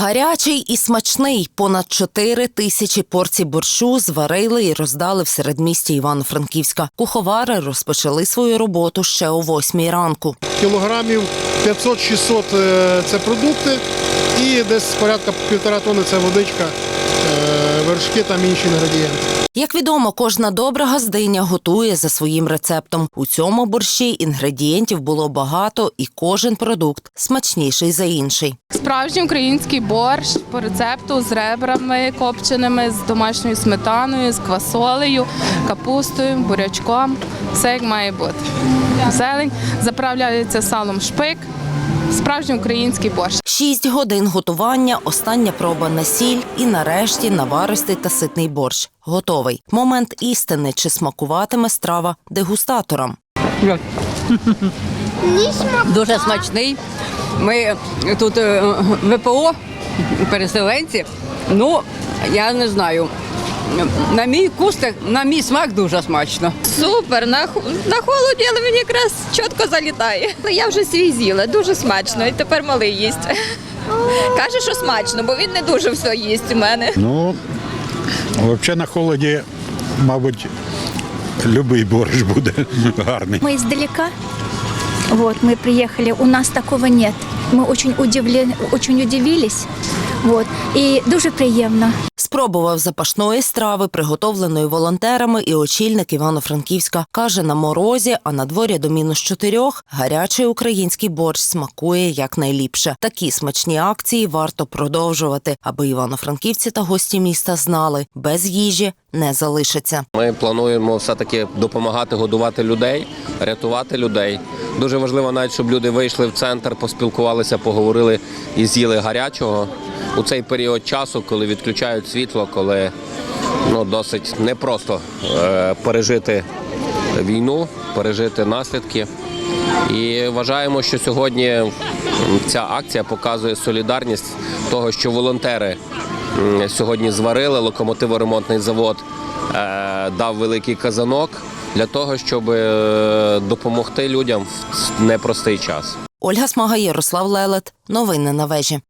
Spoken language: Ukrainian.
Гарячий і смачний. Понад 4 тисячі порцій борщу зварили і роздали в середмісті Івано-Франківська. Куховари розпочали свою роботу ще о 8 ранку. кілограмів 500-600 е, це продукти, і десь порядка півтора тони це водичка, е, вершки там інші інгредієнти. Як відомо, кожна добра газдиня готує за своїм рецептом. У цьому борщі інгредієнтів було багато, і кожен продукт смачніший за інший. Справжній український борщ по рецепту з ребрами копченими, з домашньою сметаною, з квасолею, капустою, бурячком. Все як має бути. Зелень заправляється салом шпик. Справжній український борщ. Шість годин готування, остання проба на сіль і нарешті наваристий та ситний борщ. Готовий. Момент істини, чи смакуватиме страва дегустаторам. Дуже смачний. Ми тут е, ВПО, переселенці. Ну, я не знаю На мій вкус, так- на мій смак дуже смачно. Супер, на, х- на холоді, але він якраз чітко залітає. Ну, Я вже свій з'їла, дуже смачно, і тепер малий їсть. Каже, що смачно, бо він не дуже все їсть у мене. Ну, взагалі на холоді, мабуть, будь-який борщ буде гарний. Мы издалека. Вот, мы приехали, у нас такого нет. Мы очень, удивлен, очень удивились. Вот, і дуже приємно. Спробував запашної страви, приготовленої волонтерами, і очільник Івано-Франківська каже, на морозі, а на дворі до мінус чотирьох гарячий український борщ смакує якнайліпше. Такі смачні акції варто продовжувати, аби івано-франківці та гості міста знали, без їжі не залишиться. Ми плануємо все-таки допомагати годувати людей, рятувати людей. Дуже важливо навіть, щоб люди вийшли в центр, поспілкувалися, поговорили і з'їли гарячого у цей період часу, коли відключають світло, коли ну, досить непросто е, пережити війну, пережити наслідки. І вважаємо, що сьогодні ця акція показує солідарність того, що волонтери сьогодні зварили локомотиворемонтний завод, е, дав великий казанок для того, щоб е, допомогти людям в непростий час. Ольга Смага, Ярослав Лелет. Новини на вежі.